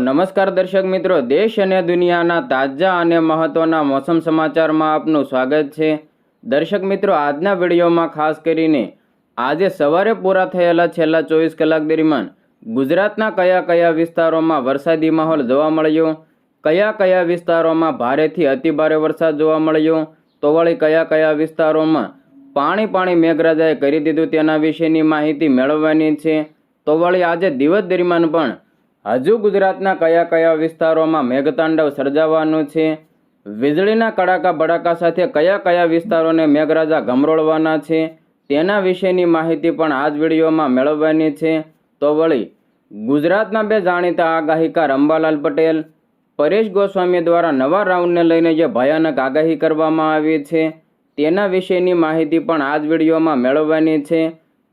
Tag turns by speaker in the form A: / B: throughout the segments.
A: નમસ્કાર દર્શક મિત્રો, દેશ અને દુનિયાના તાજા અને મહત્ત્વના મોસમ સમાચારમાં આપનું સ્વાગત છે. દર્શક મિત્રો, આજના વિડીયોમાં ખાસ કરીને આજે સવારે પૂરા થયેલા છેલ્લા ચોવીસ કલાક દરમિયાન ગુજરાતના કયા કયા વિસ્તારોમાં વરસાદી માહોલ જોવા મળ્યો? કયા કયા વિસ્તારોમાં ભારેથી અતિભારે વરસાદ જોવા મળ્યો? તો વળી કયા કયા વિસ્તારોમાં પાણી પાણી મેઘરાજાએ કરી દીધું તેના વિશેની માહિતી મેળવવાની છે. તો વળી આજે દિવસ દરમિયાન પણ હજુ ગુજરાતના કયા કયા વિસ્તારોમાં મેઘતાંડવ સર્જાવાનું છે? વીજળીના કડાકા બડાકા સાથે કયા કયા વિસ્તારોને મેઘરાજા ગમરોળવાના છે? તેના વિશેની માહિતી પણ આ જ વિડીયોમાં મેળવવાની છે. તો વળી, ગુજરાતના બે જાણીતા આગાહીકાર અંબાલાલ પટેલ, પરેશ ગોસ્વામી દ્વારા નવા રાઉન્ડને લઈને જે ભયાનક આગાહી કરવામાં આવી છે, તેના વિશેની માહિતી પણ આ જ વિડીયોમાં મેળવવાની છે.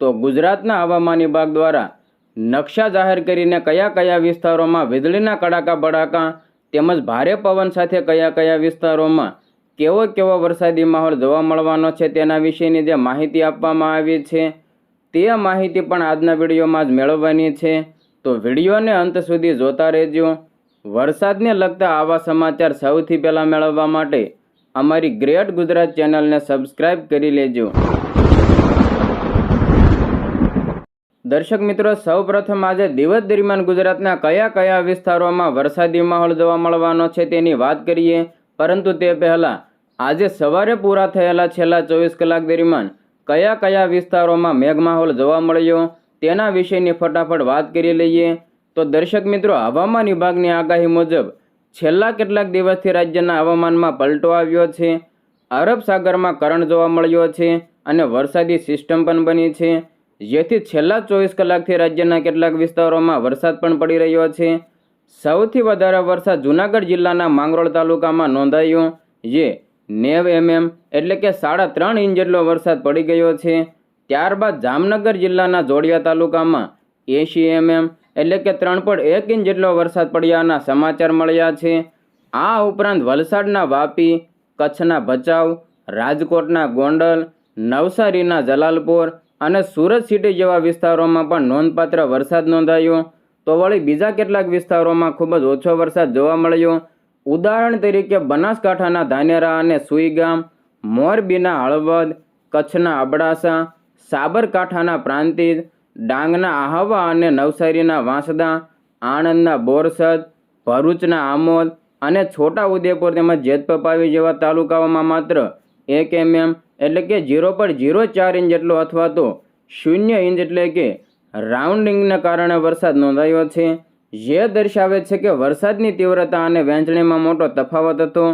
A: તો ગુજરાતના હવામાન વિભાગ દ્વારા નકશા જાહેર કરીને કયા કયા વિસ્તારોમાં વીજળીના કડાકા, બડાકા તેમજ ભારે પવન સાથે કયા કયા વિસ્તારોમાં કેવો કેવો વરસાદી માહોલ જોવા મળવાનો છે તેના વિશેની જે માહિતી આપવામાં આવી છે, તે માહિતી પણ આજના વિડીયોમાં જ મેળવવાની છે. તો વિડીયોને અંત સુધી જોતા રહેજો. વરસાદને લગતા આવા સમાચાર સૌથી પહેલાં મેળવવા માટે અમારી ગ્રેટ ગુજરાત ચેનલને સબસ્ક્રાઈબ કરી લેજો. દર્શક મિત્રો, સૌપ્રથમ આજે દિવસ દરમિયાન ગુજરાતના કયા કયા વિસ્તારોમાં વરસાદી માહોલ જોવા મળવાનો છે તેની વાત કરીએ. પરંતુ તે પહેલાં આજે સવારે પૂરા થયેલા છેલ્લા ચોવીસ કલાક દરમિયાન કયા કયા વિસ્તારોમાં મેઘમાહોલ જોવા મળ્યો તેના વિશેની ફટાફટ વાત કરી લઈએ. તો દર્શક મિત્રો, હવામાન વિભાગની આગાહી મુજબ છેલ્લા કેટલાક દિવસથી રાજ્યના હવામાનમાં પલટો આવ્યો છે. અરબ સાગરમાં કરંટ જોવા મળ્યો છે અને વરસાદી સિસ્ટમ પણ બની છે. જેથી છેલ્લા ચોવીસ કલાકથી રાજ્યના કેટલાક વિસ્તારોમાં વરસાદ પણ પડી રહ્યો છે. સૌથી વધારે વરસાદ જૂનાગઢ જિલ્લાના માંગરોળ તાલુકામાં નોંધાયો, જે નેવ એમએમ એટલે કે સાડા ત્રણ ઇંચ જેટલો વરસાદ પડી ગયો છે. ત્યારબાદ જામનગર જિલ્લાના જોડિયા તાલુકામાં એંશી એમએમ એટલે કે ત્રણ પોઈન્ટ એક ઇંચ જેટલો વરસાદ પડ્યાના સમાચાર મળ્યા છે. આ ઉપરાંત વલસાડના વાપી, કચ્છના ભચાઉ, રાજકોટના ગોંડલ, નવસારીના જલાલપોર અને સુરત સિટી જેવા વિસ્તારોમાં પણ નોંધપાત્ર વરસાદ નોંધાયો. તો વળી બીજા કેટલાક વિસ્તારોમાં ખૂબ જ ઓછો વરસાદ જોવા મળ્યો. ઉદાહરણ તરીકે બનાસકાંઠાના ધાનેરા અને સુઈગામ, મોરબીના હળવદ, કચ્છના અબડાસા, સાબરકાંઠાના પ્રાંતિજ, ડાંગના આહવા અને નવસારીના વાંસદા, આણંદના બોરસદ, ભરૂચના આમોદ અને છોટા ઉદેપુર તેમજ જેતપપાવી જેવા તાલુકાઓમાં માત્ર એક એમએમ એટલે કે ઝીરો પોઈન્ટ ઝીરો ચાર ઇંચ જેટલો અથવા તો શૂન્ય ઇંચ એટલે કે રાઉન્ડિંગના કારણે વરસાદ નોંધાયો છે. જે દર્શાવે છે કે વરસાદની તીવ્રતા અને વહેંચણીમાં મોટો તફાવત હતો.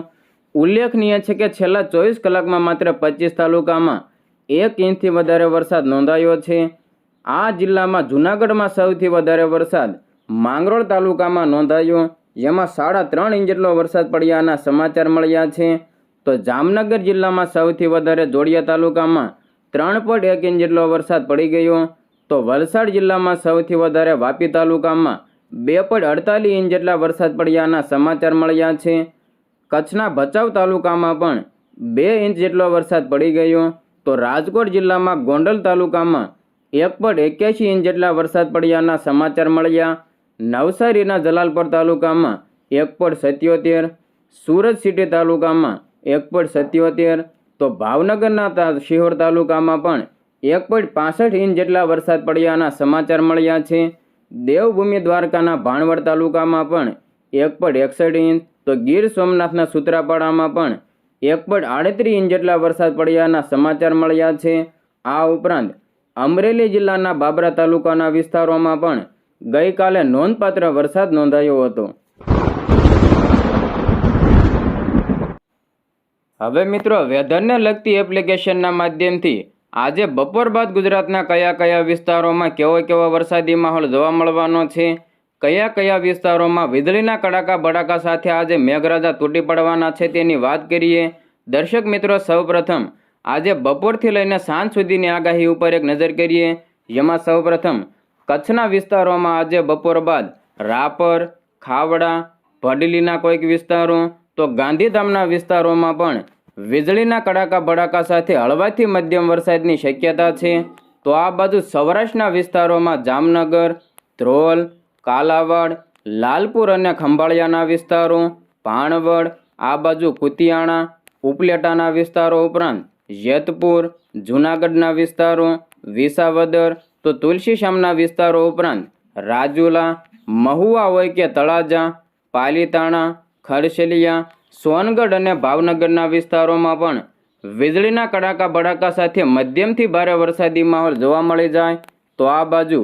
A: ઉલ્લેખનીય છે કે છેલ્લા ચોવીસ કલાકમાં માત્ર પચીસ તાલુકામાં એક ઇંચથી વધારે વરસાદ નોંધાયો છે. આ જિલ્લામાં જૂનાગઢમાં સૌથી વધારે વરસાદ માંગરોળ તાલુકામાં નોંધાયો. જેમાં સાડા ત્રણ ઇંચ જેટલો વરસાદ પડ્યાના સમાચાર મળ્યા છે. તો જામનગર જિલ્લામાં સૌથી વધારે જોડિયા તાલુકામાં ત્રણ પોઈન્ટ એક ઇંચ જેટલો વરસાદ પડી ગયો. તો વલસાડ જિલ્લામાં સૌથી વધારે વાપી તાલુકામાં બે પોઈન્ટ અડતાલીસ ઇંચ જેટલા વરસાદ પડ્યાના સમાચાર મળ્યા છે. કચ્છના ભચાઉ તાલુકામાં પણ બે ઇંચ જેટલો વરસાદ પડી ગયો. તો રાજકોટ જિલ્લામાં ગોંડલ તાલુકામાં એક પોઈન્ટ એક્યાસી ઇંચ જેટલા વરસાદ પડ્યાના સમાચાર મળ્યા. નવસારીના જલાલપોર તાલુકામાં એક પોઈન્ટ સત્યોતેર. સુરત સિટી તાલુકામાં એક પોઈન્ટ સત્યોતેર, તો ભાવનગરના શિહોર તાલુકામાં પણ એક પોઈન્ટ પાસઠ ઇંચ જેટલા વરસાદ પડ્યાના સમાચાર મળ્યા છે. દેવભૂમિ દ્વારકાના ભાણવડ તાલુકામાં પણ એક પોઈન્ટ એકસઠ ઇંચ, તો ગીર સોમનાથના સુત્રાપાડામાં પણ એક પોઈન્ટ આડત્રીસ ઇંચ જેટલા વરસાદ પડ્યાના સમાચાર મળ્યા છે. આ ઉપરાંત અમરેલી જિલ્લાના બાબરા તાલુકાના વિસ્તારોમાં પણ ગઈકાલે નોંધપાત્ર વરસાદ નોંધાયો હતો. હવે મિત્રો, વેધરને લગતી એપ્લિકેશનના માધ્યમથી આજે બપોર બાદ ગુજરાતના કયા કયા વિસ્તારોમાં કેવો કેવો વરસાદી માહોલ જોવા મળવાનો છે? કયા કયા વિસ્તારોમાં વીજળીના કડાકા બડાકા સાથે આજે મેઘરાજા તૂટી પડવાના છે તેની વાત કરીએ? દર્શક મિત્રો, સૌપ્રથમ આજે બપોરથી લઈને સાંજ સુધીની આગાહી ઉપર એક નજર કરીએ. જેમાં સૌપ્રથમ કચ્છના વિસ્તારોમાં આજે બપોર બાદ રાપર, ખાવડા, ભડલીના કોઈક વિસ્તારો તો ગાંધીધામના વિસ્તારોમાં પણ વીજળીના કડાકા બડાકા સાથે હળવાથી મધ્યમ વરસાદની શક્યતા છે. તો આ બાજુ સૌરાષ્ટ્રના વિસ્તારોમાં જામનગર, ધ્રોલ, કાલાવાડ, લાલપુર અને ખંભાળિયાના વિસ્તારો ભાણવડ આ બાજુ કુતિયાણા, ઉપલેટાના વિસ્તારો ઉપરાંત જેતપુર, જૂનાગઢના વિસ્તારો, વિસાવદર, તો તુલસીશ્યામના વિસ્તારો ઉપરાંત રાજુલા, મહુવા હોય કે તળાજા, પાલીતાણા ખરસલિયા સોનગઢ અને ભાવનગરના વિસ્તારોમાં પણ વીજળીના કડાકા બડાકા સાથે મધ્યમથી ભારે વરસાદી માહોલ જોવા મળી જાય તો આ બાજુ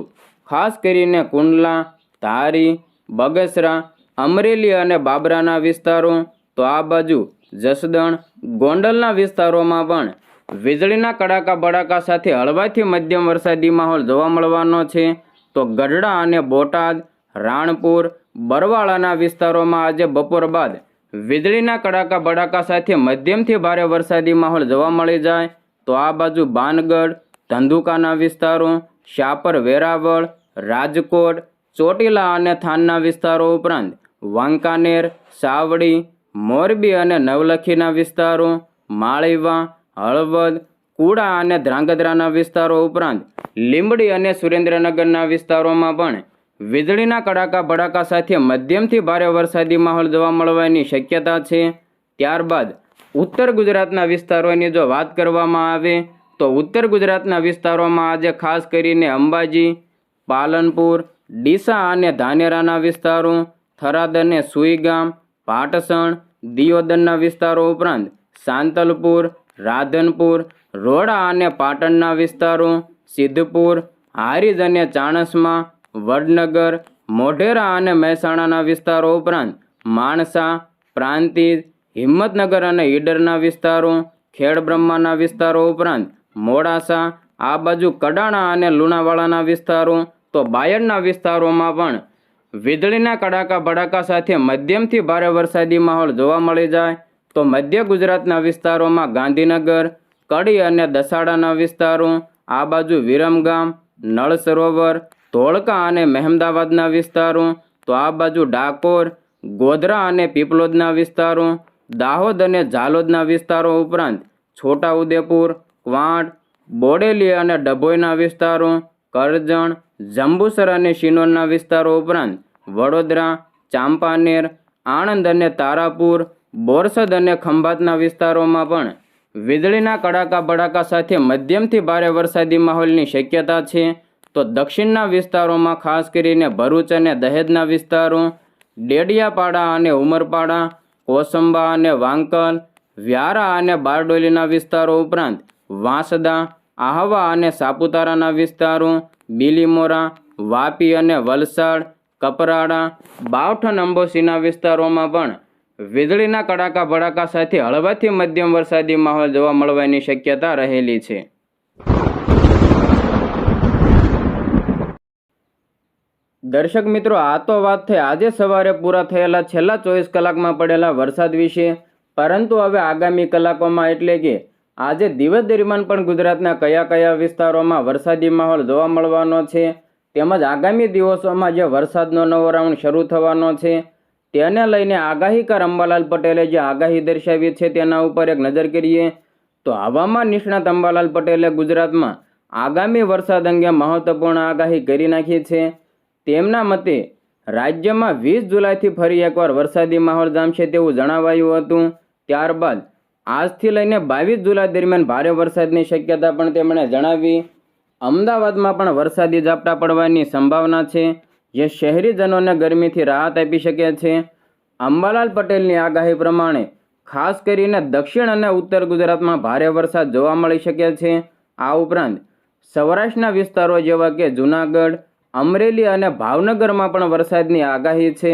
A: ખાસ કરીને કુંડલા, ધારી, બગસરા, અમરેલી અને બાબરાના વિસ્તારો, તો આ બાજુ જસદણ, ગોંડલના વિસ્તારોમાં પણ વીજળીના કડાકા બડાકા સાથે હળવાથી મધ્યમ વરસાદી માહોલ જોવા મળવાનો છે. તો ગઢડા અને બોટાદ, રાણપુર બરવાળાના વિસ્તારોમાં આજે બપોર બાદ વીજળીના કડાકા બડાકા સાથે મધ્યમથી ભારે વરસાદી માહોલ જોવા મળી જાય. તો આ બાજુ બાનગઢ, ધંધુકાના વિસ્તારો શાપર વેરાવળ, રાજકોટ, ચોટીલા અને થાનના વિસ્તારો ઉપરાંત વાંકાનેર, સાવડી, મોરબી અને નવલખીના વિસ્તારો, માળીવા, હળવદ, કુડા અને ધ્રાંગધ્રાના વિસ્તારો ઉપરાંત લીંબડી અને સુરેન્દ્રનગરના વિસ્તારોમાં પણ વીજળીના કડાકા ભડાકા સાથે મધ્યમથી ભારે વરસાદી માહોલ જોવા મળવાની શક્યતા છે. ત્યારબાદ ઉત્તર ગુજરાતના વિસ્તારોની જો વાત કરવામાં આવે, તો ઉત્તર ગુજરાતના વિસ્તારોમાં આજે ખાસ કરીને અંબાજી, પાલનપુર, ડીસા અને ધાનેરાના વિસ્તારો, થરાદ અને સુઈગામ, પાટસણ, દિયોદરના વિસ્તારો ઉપરાંત સાંતલપુર, રાધનપુર રોડા અને પાટણના વિસ્તારો, સિદ્ધપુર, હારીજ અને ચાણસમા વડનગર, મોઢેરા અને મહેસાણાના વિસ્તારો ઉપરાંત માણસા, પ્રાંતિજ, હિંમતનગર અને ઈડરના વિસ્તારો, ખેડબ્રહ્માના વિસ્તારો ઉપરાંત મોડાસા, આ બાજુ કડાણા અને લુણાવાડાના વિસ્તારો, તો બાયડના વિસ્તારોમાં પણ વીજળીના કડાકા ભડાકા સાથે મધ્યમથી ભારે વરસાદી માહોલ જોવા મળી જાય, તો મધ્ય ગુજરાતના વિસ્તારોમાં ગાંધીનગર, કડી અને દસાડાના વિસ્તારો, આ બાજુ વિરમગામ, નળ સરોવર ધોળકા અને મહેમદાવાદના વિસ્તારો, તો આ બાજુ ડાકોર, ગોધરા અને પીપલોદના વિસ્તારો, દાહોદ અને ઝાલોદના વિસ્તારો ઉપરાંત છોટાઉદેપુર ક્વાંટ બોડેલી અને ડભોઈના વિસ્તારો, કરજણ, જંબુસર અને શિનોરના વિસ્તારો ઉપરાંત વડોદરા, ચાંપાનેર, આણંદ અને તારાપુર, બોરસદ અને ખંભાતના વિસ્તારોમાં પણ વીજળીના કડાકા બડાકા સાથે મધ્યમથી ભારે વરસાદી માહોલની શક્યતા છે. તો દક્ષિણના વિસ્તારોમાં ખાસ કરીને ભરૂચ અને દહેજના વિસ્તારો, ડેડિયાપાડા અને ઉમરપાડા, કોસંબા અને વાંકલ, વ્યારા અને બારડોલીના વિસ્તારો ઉપરાંત વાંસદા, આહવા અને સાપુતારાના વિસ્તારો, બીલીમોરા, વાપી અને વલસાડ, કપરાડા બાવઠન અંબોસીના વિસ્તારોમાં પણ વીજળીના કડાકા ભડાકા સાથે હળવાથી મધ્યમ વરસાદી માહોલ જોવા મળવાની શક્યતા રહેલી છે. દર્શક મિત્રો, આ તો વાત થઈ. આજે સવારે પૂરા થયેલા છેલ્લા ચોવીસ કલાકમાં પડેલા વરસાદ વિશે. પરંતુ હવે આગામી કલાકોમાં એટલે કે આજે દિવસ દરમિયાન પણ ગુજરાતના કયા કયા વિસ્તારોમાં વરસાદી માહોલ જોવા મળવાનો છે, તેમજ આગામી દિવસોમાં જે વરસાદનો નવો રાઉન્ડ શરૂ થવાનો છે, તેને લઈને આગાહીકાર અંબાલાલ પટેલે જે આગાહી દર્શાવી છે તેના ઉપર એક નજર કરીએ, તો હવામાન નિષ્ણાત અંબાલાલ પટેલે ગુજરાતમાં આગામી વરસાદ અંગે મહત્વપૂર્ણ આગાહી કરી નાખી છે. તેમના મતે, રાજ્યમાં વીસ જુલાઈથી ફરી એકવાર વરસાદી માહોલ જામશે તેવું જણાવાયું હતું. ત્યારબાદ, આજથી લઈને બાવીસ જુલાઈ દરમિયાન ભારે વરસાદની શક્યતા પણ તેમણે જણાવી. અમદાવાદમાં પણ વરસાદી ઝાપટા પડવાની સંભાવના છે. જે શહેરીજનોને ગરમીથી રાહત આપી શકે છે. અંબાલાલ પટેલની આગાહી પ્રમાણે, ખાસ કરીને દક્ષિણ અને ઉત્તર ગુજરાતમાં ભારે વરસાદ જોવા મળી શકે છે. આ ઉપરાંત, સૌરાષ્ટ્રના વિસ્તારો જેવા કે જૂનાગઢ અમરેલી અને ભાવનગરમાં પણ વરસાદની આગાહી છે.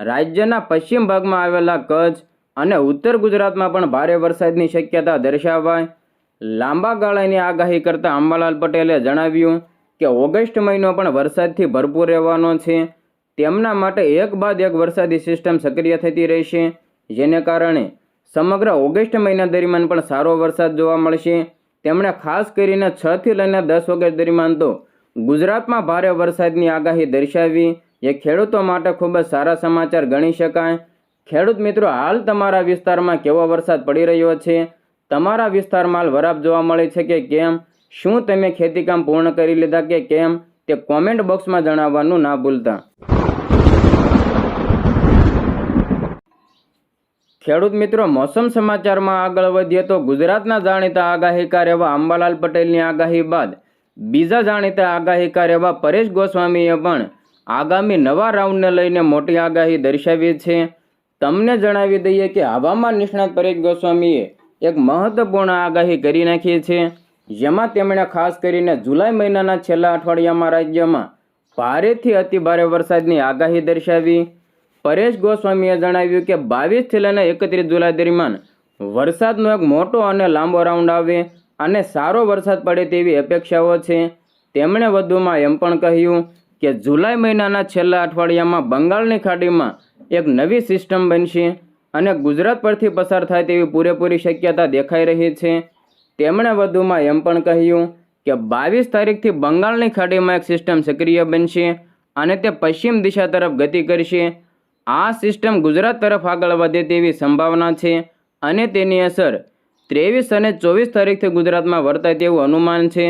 A: રાજ્યના પશ્ચિમ ભાગમાં આવેલા કચ્છ અને ઉત્તર ગુજરાતમાં પણ ભારે વરસાદની શક્યતા દર્શાવાય. લાંબા ગાળાની આગાહી કરતા અંબાલાલ પટેલે જણાવ્યું કે ઓગસ્ટ મહિનો પણ વરસાદથી ભરપૂર રહેવાનો છે. તેમના માટે એક બાદ એક વરસાદી સિસ્ટમ સક્રિય થતી રહેશે, જેને કારણે સમગ્ર ઓગસ્ટ મહિના દરમિયાન પણ સારો વરસાદ જોવા મળશે. તેમણે ખાસ કરીને છથી લઈને દસ ઓગસ્ટ દરમિયાન તો ગુજરાતમાં ભારે વરસાદની આગાહી દર્શાવી. એ ખેડૂતો માટે ખૂબ જ સારા સમાચાર ગણી શકાય. ખેડૂત મિત્રો, હાલ તમારા વિસ્તારમાં કેવો વરસાદ પડી રહ્યો છે? તમારા વિસ્તારમાં હાલ વરાપ જોવા મળે છે કે કેમ? શું તમે ખેતીકામ પૂર્ણ કરી લીધા કે કેમ? તે કોમેન્ટ બોક્સમાં જણાવવાનું ના ભૂલતા. ખેડૂત મિત્રો, મોસમ સમાચારમાં આગળ વધીએ તો ગુજરાતના જાણીતા આગાહીકાર એવા અંબાલાલ પટેલની આગાહી બાદ બીજા જાણીતા આગાહીકાર એવા પરેશ ગોસ્વામીએ પણ આગામી નવા રાઉન્ડને લઈને મોટી આગાહી દર્શાવી છે. તમને જણાવી દઈએ કે હવામાન નિષ્ણાત પરેશ ગોસ્વામીએ એક મહત્વપૂર્ણ આગાહી કરી નાખી છે, જેમાં તેમણે ખાસ કરીને જુલાઈ મહિનાના છેલ્લા અઠવાડિયામાં રાજ્યમાં ભારેથી અતિભારે વરસાદની આગાહી દર્શાવી. પરેશ ગોસ્વામીએ જણાવ્યું કે બાવીસથી લઈને એકત્રીસ જુલાઈ દરમિયાન વરસાદનો એક મોટો અને લાંબો રાઉન્ડ આવે. અને સારો વરસાદ પડે તેવી અપેક્ષાઓ છે. તેમણે વધુમાં એમ પણ કહ્યું કે જુલાઈ મહિનાના છેલ્લા અઠવાડિયામાં બંગાળની ખાડીમાં એક નવી સિસ્ટમ બનશે અને ગુજરાત પરથી પસાર થાય તેવી પૂરેપૂરી શક્યતા દેખાઈ રહી છે. તેમણે વધુમાં એમ પણ કહ્યું કે બાવીસ તારીખથી બંગાળની ખાડીમાં એક સિસ્ટમ સક્રિય બનશે અને તે પશ્ચિમ દિશા તરફ ગતિ કરશે. આ સિસ્ટમ ગુજરાત તરફ આગળ વધે તેવી સંભાવના છે અને તેની અસર ત્રેવીસ અને ચોવીસ તારીખથી ગુજરાતમાં વર્તાય તેવું અનુમાન છે.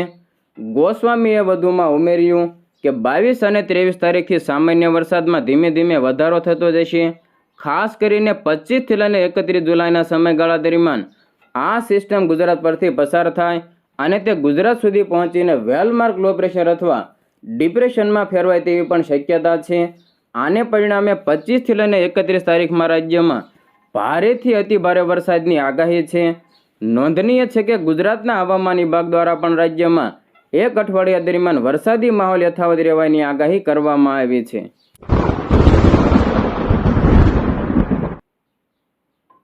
A: ગોસ્વામીએ વધુમાં ઉમેર્યું કે બાવીસ અને ત્રેવીસ તારીખથી સામાન્ય વરસાદમાં ધીમે ધીમે વધારો થતો જશે. ખાસ કરીને પચીસથી લઈને એકત્રીસ જુલાઈના સમયગાળા દરમિયાન આ સિસ્ટમ ગુજરાત પરથી પસાર થાય અને તે ગુજરાત સુધી પહોંચીને વેલમાર્ક લો પ્રેશર અથવા ડિપ્રેશનમાં ફેરવાય તેવી પણ શક્યતા છે. આને પરિણામે પચીસથી લઈને એકત્રીસ તારીખમાં રાજ્યમાં ભારેથી અતિભારે વરસાદની આગાહી છે. નોંધનીય છે કે ગુજરાતના હવામાન વિભાગ દ્વારા પણ રાજ્યમાં એક અઠવાડિયા દરમિયાન વરસાદી માહોલ યથાવત રહેવાની આગાહી કરવામાં આવી છે.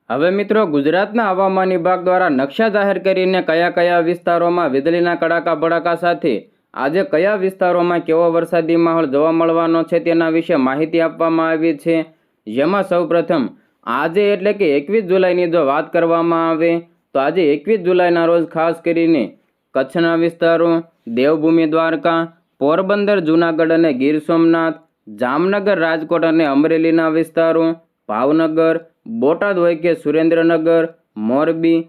A: હવે મિત્રો, ગુજરાતના હવામાન વિભાગ દ્વારા નકશા જાહેર કરીને કયા કયા વિસ્તારોમાં વીજળીના કડાકા ભડાકા સાથે આજે કયા વિસ્તારોમાં કેવો વરસાદી માહોલ જોવા મળવાનો છે તેના વિશે માહિતી આપવામાં આવી છે. જેમાં સૌપ્રથમ, આજે એટલે કે એકવીસ જુલાઈની જો વાત કરવામાં આવે તો આજે એકવીસ જુલાઈના રોજ ખાસ કરીને કચ્છના વિસ્તારો, દેવભૂમિ દ્વારકા, પોરબંદર, જૂનાગઢ અને ગીર સોમનાથ, જામનગર, રાજકોટ અને અમરેલીના વિસ્તારો, ભાવનગર, બોટાદ હોય કે સુરેન્દ્રનગર, મોરબી,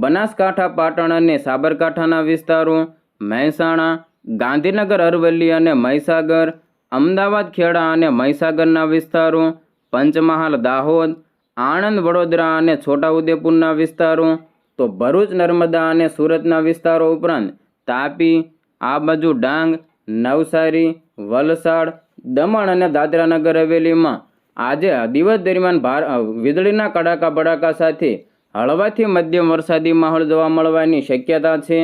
A: બનાસકાંઠા, પાટણ અને સાબરકાંઠાના વિસ્તારો, મહેસાણા, ગાંધીનગર, અરવલ્લી અને મહીસાગર, અમદાવાદ, ખેડા અને મહીસાગરના વિસ્તારો, પંચમહાલ, દાહોદ, આણંદ, વડોદરા અને છોટાઉદેપુરના વિસ્તારો તો ભરૂચ, નર્મદા અને સુરતના વિસ્તારો ઉપરાંત તાપી આ બાજુ ડાંગ, નવસારી, વલસાડ, દમણ અને દાદરાનગર હવેલીમાં આજે દિવસ દરમિયાન ભાર વીજળીના કડાકા ભડાકા સાથે હળવાથી મધ્યમ વરસાદી માહોલ જોવા મળવાની શક્યતા છે.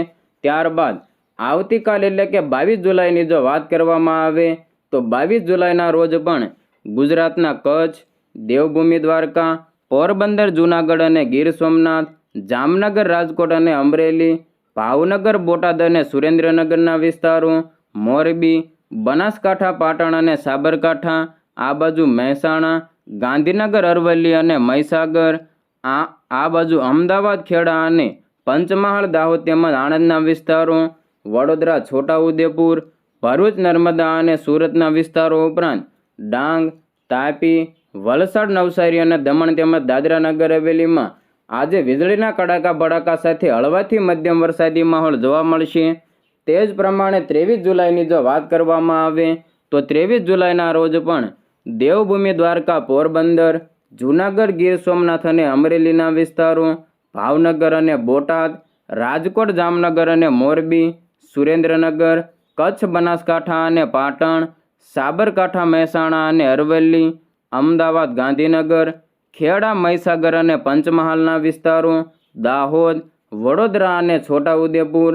A: ત્યારબાદ આવતીકાલ એટલે કે બાવીસ જુલાઈની જો વાત કરવામાં આવે, તો બાવીસ જુલાઈના રોજ પણ ગુજરાતના કચ્છ, દેવભૂમિ દ્વારકા, પોરબંદર, જૂનાગઢ અને ગીર સોમનાથ જામનગર રાજકોટ અને અમરેલી, ભાવનગર, બોટાદ અને સુરેન્દ્રનગરના વિસ્તારો, મોરબી, બનાસકાંઠા, પાટણ અને સાબરકાંઠા, આ બાજુ મહેસાણા, ગાંધીનગર, અરવલ્લી અને મહીસાગર, આ આ બાજુ અમદાવાદ, ખેડા અને પંચમહાલ, દાહોદ તેમજ આણંદના વિસ્તારો, વડોદરા, છોટાઉદેપુર, ભરૂચ, નર્મદા અને સુરતના વિસ્તારો ઉપરાંત ડાંગ, તાપી, વલસાડ, નવસારી અને દમણ તેમજ દાદરાનગર હવેલીમાં આજે વીજળીના કડાકા ભડાકા સાથે હળવાથી મધ્યમ વરસાદી માહોલ જોવા મળશે. તે જ પ્રમાણે ત્રેવીસ જુલાઈની જો વાત કરવામાં આવે, તો ત્રેવીસ જુલાઈના રોજ પણ દેવભૂમિ દ્વારકા પોરબંદર, જૂનાગઢ ગીર સોમનાથ અને અમરેલીના વિસ્તારો, ભાવનગર અને બોટાદ, રાજકોટ જામનગર અને મોરબી, સુરેન્દ્રનગર, કચ્છ બનાસકાંઠા અને પાટણ, સાબરકાંઠા, મહેસાણા અને અરવલ્લી, અમદાવાદ ગાંધીનગર ખેડા, મહીસાગર અને પંચમહાલના વિસ્તારો, દાહોદ, વડોદરા અને છોટાઉદેપુર,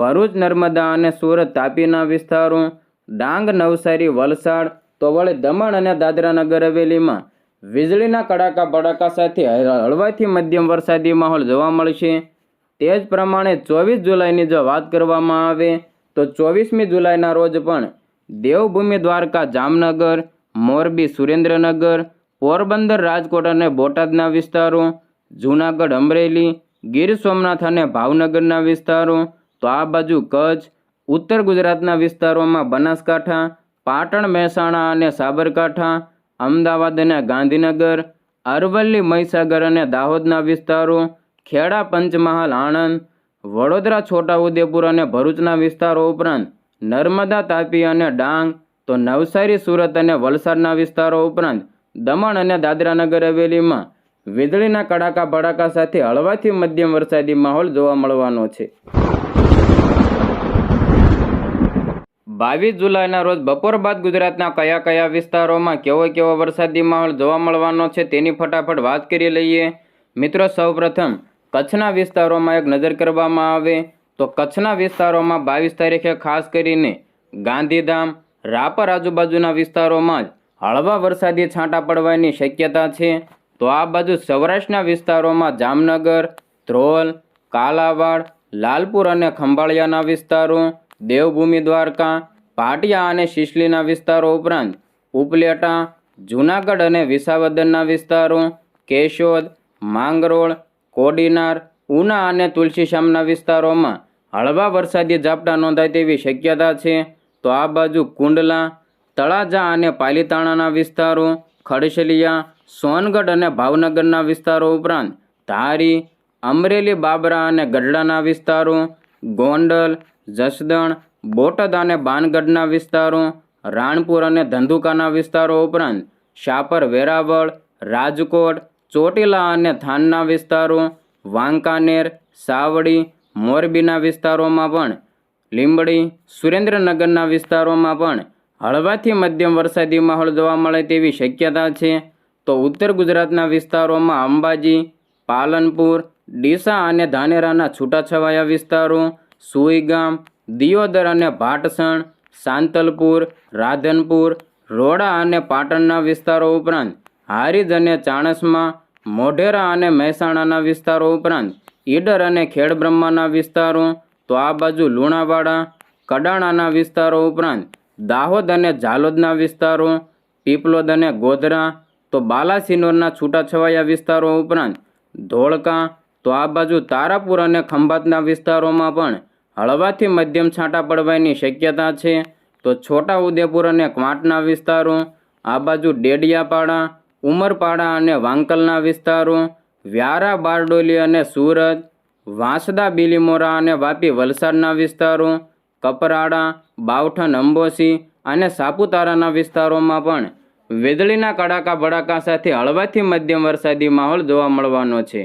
A: ભરૂચ, નર્મદા અને સુરત તાપીના વિસ્તારો, ડાંગ, નવસારી, વલસાડ તો વળી દમણ અને દાદરાનગર હવેલીમાં વીજળીના કડાકા ભડાકા સાથે હળવાથી મધ્યમ વરસાદી માહોલ જોવા મળશે. તે જ પ્રમાણે ચોવીસ જુલાઈની જો વાત કરવામાં આવે, તો ચોવીસમી જુલાઈના રોજ પણ દેવભૂમિ દ્વારકા જામનગર, મોરબી સુરેન્દ્રનગર પોરબંદર રાજકોટ અને બોટાદના વિસ્તારો, જૂનાગઢ, અમરેલી, ગીર સોમનાથ અને ભાવનગરના વિસ્તારો, તો આ બાજુ કચ્છ, ઉત્તર ગુજરાતના વિસ્તારોમાં બનાસકાંઠા, પાટણ, મહેસાણા અને સાબરકાંઠા, અમદાવાદ અને ગાંધીનગર, અરવલ્લી, મહીસાગર અને દાહોદના વિસ્તારો, ખેડા, પંચમહાલ, આણંદ, વડોદરા, છોટાઉદેપુર અને ભરૂચના વિસ્તારો ઉપરાંત નર્મદા, તાપી અને ડાંગ, તો નવસારી, સુરત અને વલસાડના વિસ્તારો ઉપરાંત દમણ અને દાદરાનગર હવેલીમાં વીજળીના કડાકા ભડાકા સાથે હળવાથી મધ્યમ વરસાદી માહોલ જોવા મળવાનો છે. બાવીસ જુલાઈના રોજ બપોર બાદ ગુજરાતના કયા કયા વિસ્તારોમાં કેવો કેવો વરસાદી માહોલ જોવા મળવાનો છે તેની ફટાફટ વાત કરી લઈએ. મિત્રો, સૌપ્રથમ કચ્છના વિસ્તારોમાં એક નજર કરવામાં આવે તો કચ્છના વિસ્તારોમાં બાવીસ તારીખે ખાસ કરીને ગાંધીધામ, રાપર આજુબાજુના વિસ્તારોમાં જ હળવા વરસાદી છાંટા પડવાની શક્યતા છે, તો આ બાજુ સૌરાષ્ટ્રના વિસ્તારોમાં જામનગર, ધ્રોલ, કાલાવાડ, લાલપુર અને ખંભાળિયાના વિસ્તારો, દેવભૂમિ દ્વારકા, પાટિયા અને શિશલીના વિસ્તારો ઉપરાંત ઉપલેટા, જૂનાગઢ અને વિસાવદરના વિસ્તારો, કેશોદ, માંગરોળ, કોડીનાર, ઉના અને તુલસીશ્યામના વિસ્તારોમાં હળવા વરસાદી ઝાપટા નોંધાય તેવી શક્યતા છે, તો આ બાજુ કુંડલા તળાજા અને પાલીતાણાના વિસ્તારો ખડશલિયા સોનગઢ અને ભાવનગરના વિસ્તારો ઉપરાંત ધારી, અમરેલી, બાબરા અને ગઢડાના વિસ્તારો, ગોંડલ, જસદણ, બોટાદ અને બાનગઢના વિસ્તારો, રાણપુર અને ધંધુકાના વિસ્તારો ઉપરાંત શાપર, વેરાવળ, રાજકોટ, ચોટીલા અને થાનના વિસ્તારો, વાંકાનેર, સાવડી, મોરબીના વિસ્તારોમાં પણ, લીંબડી, સુરેન્દ્રનગરના વિસ્તારોમાં પણ હળવાથી મધ્યમ વરસાદી માહોલ જોવા મળે તેવી શક્યતા છે. તો ઉત્તર ગુજરાતના વિસ્તારોમાં અંબાજી, પાલનપુર, ડીસા અને ધાનેરાના છૂટાછવાયા વિસ્તારો સુઈગામ દિયોદર અને ભાટસણ, સાંતલપુર, રાધનપુર, રોડા અને પાટણના વિસ્તારો ઉપરાંત હારીજ અને ચાણસમાં, મોઢેરા અને મહેસાણાના વિસ્તારો ઉપરાંત ઈડર અને ખેડબ્રહ્માના વિસ્તારો, તો આ બાજુ લુણાવાડા, કડાણાના વિસ્તારો ઉપરાંત દાહોદ અને ઝાલોદના વિસ્તારો, પીપલોદ અને ગોધરા, તો બાલાસિનોરના છૂટાછવાયા વિસ્તારો ઉપરાંત ધોળકા, તો આ બાજુ તારાપુર અને ખંભાતના વિસ્તારોમાં પણ હળવાથી મધ્યમ છાંટા પડવાની શક્યતા છે. તો છોટા ઉદેપુર અને ક્વાંટના વિસ્તારો, આ બાજુ ડેડિયાપાડા, ઉમરપાડા અને વાંકલના વિસ્તારો, વ્યારા, બારડોલી અને સુરત, વાંસદા, બિલીમોરા અને વાપી વલસાડના વિસ્તારો કપરાડા બાવઠન અંબોસી અને સાપુતારાના વિસ્તારોમાં પણ વીજળીના કડાકા ભડાકા સાથે હળવાથી મધ્યમ વરસાદી માહોલ જોવા મળવાનો છે.